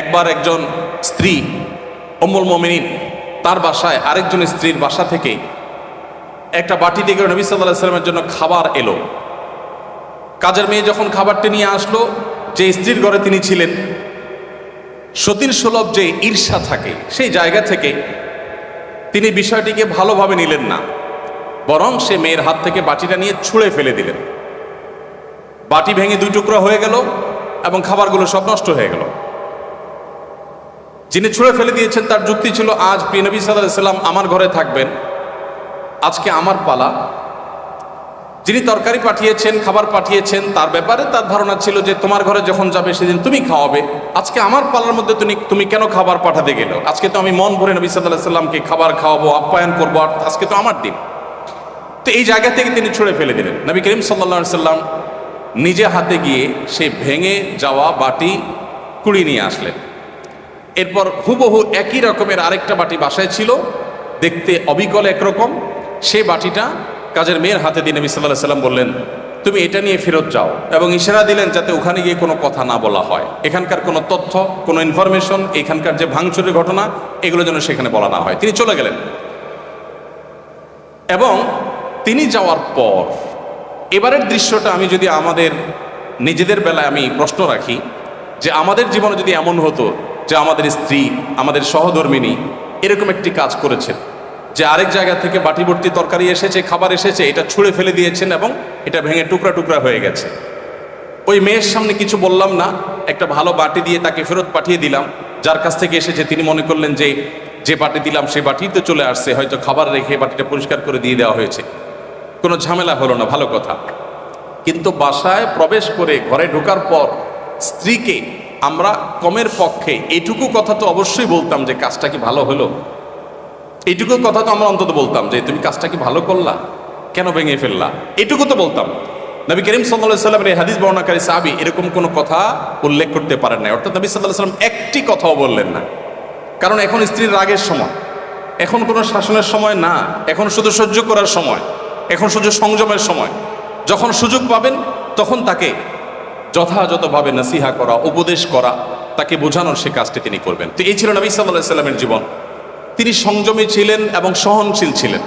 একবার একজন স্ত্রী অমুল মমিনিন, তার বাসায় আরেকজন স্ত্রীর বাসা থেকে একটা বাটি দিয়ে নবী সাল্লাহ সাল্লামের জন্য খাবার এলো। কাজের মেয়ে যখন খাবারটি নিয়ে আসলো, যে স্ত্রীর ঘরে তিনি ছিলেন সতীর সুলভ যে ঈর্ষা থাকে, সেই জায়গা থেকে তিনি বিষয়টিকে ভালোভাবে নিলেন না, বরং সে মেয়ের হাত থেকে বাটিটা নিয়ে ছুঁড়ে ফেলে দিলেন। বাটি ভেঙে দুই টুকরো হয়ে গেল এবং খাবারগুলো সব নষ্ট হয়ে গেল। যিনি ছুঁড়ে ফেলে দিয়েছেন, তার যুক্তি ছিল, আজ প্রিয় নবী সাল্লাহ সাল্লাম আমার ঘরে থাকবেন। আজকে আমার পালা। যিনি তরকারি পাঠিয়েছেন, খাবার পাঠিয়েছেন, তার ব্যাপারে তার ধারণা ছিল যে, তোমার ঘরে যখন যাবে, সেদিন তুমি খাওয়াবে। আজকে আমার পালার মধ্যে তুমি তুমি কেন খাবার পাঠাতে গেলো? আজকে তো আমি মন ভরে নবী সাল্লাহ সাল্লামকে খাবার খাওয়াবো, আপ্যায়ন করব আজকে তো আমার দিন। তো এই জায়গা থেকে তিনি ছুঁড়ে ফেলে দিলেন। নবী করিম সাল্লা সাল্লাম নিজে হাতে গিয়ে সে ভেঙে যাওয়া বাটি কুড়িয়ে নিয়ে আসলেন। এরপর হুবহু একই রকমের আরেকটা বাটি বাসায় ছিল। দেখতে অবিকল একরকম। সে বাটিটা কাজের মেয়ের হাতে দিয়ে নবী সাল্লাহ সাল্লাম বললেন, তুমি এটা নিয়ে ফেরত যাও। এবং ইশারা দিলেন যাতে ওখানে গিয়ে কোনো কথা না বলা হয়। এখানকার কোনো তথ্য, কোনো ইনফরমেশন এখানকার যে ভাঙচুরের ঘটনা, এগুলো যেন সেখানে বলা না হয়। তিনি চলে গেলেন। এবং তিনি যাওয়ার পর, এবারের দৃশ্যটা আমি যদি আমাদের নিজেদের বেলায় আমি প্রশ্ন রাখি, যে আমাদের জীবনে যদি এমন হতো যে আমাদের স্ত্রী, আমাদের সহধর্মিনী এরকম একটি কাজ করেছেন। যে আরেক জায়গা থেকে বাটি ভর্তি তরকারি এসেছে, খাবার এসেছে, এটা ছুঁড়ে ফেলে দিয়েছেন এবং এটা ভেঙে টুকরা টুকরা হয়ে গেছে। ওই মেয়ের সামনে কিছু বললাম না, একটা ভালো বাটি দিয়ে তাকে ফেরত পাঠিয়ে দিলাম। যার কাছ থেকে এসেছে, তিনি মনে করলেন যে যে বাটি দিলাম সেই বাটি তো চলে আসছে, হয়তো খাবার রেখে বাটিটা পরিষ্কার করে দিয়ে দেওয়া হয়েছে। কোনো ঝামেলা হলো না, ভালো কথা। কিন্তু বাসায় প্রবেশ করে ঘরে ঢোকার পর স্ত্রীকে আমরা কমের পক্ষে, এইটুকু কথা তো অবশ্যই বলতাম যে কাজটা কি ভালো হলো। এইটুকু কথা তো আমরা অন্তত বলতাম যে তুমি কাজটা কি ভালো করলা? কেন ভেঙে ফেললা? এটুকু তো বলতাম। নবী করিম সাল্লাহ সাল্লামের এই হাদিস বর্ণাকারী সাহাবি এরকম কোনো কথা উল্লেখ করতে পারেন না অর্থাৎ নবী সাল্লাহ সাল্লাম একটি কথাও বললেন না। কারণ এখন স্ত্রীর রাগের সময়। এখন কোনো শাসনের সময় না। এখন শুধু সহ্য করার সময়। এখন শুধু সংযমের সময়। যখন সুযোগ পাবেন, তখন তাকে যথাযথভাবে নসিহা করা, উপদেশ করা, তাকে বোঝানোর সে কাজটি তিনি করবেন। তো এই ছিল নবী সাল্লাহ সাল্লামের জীবন। তিনি সংযমী ছিলেন এবং সহনশীল ছিলেন।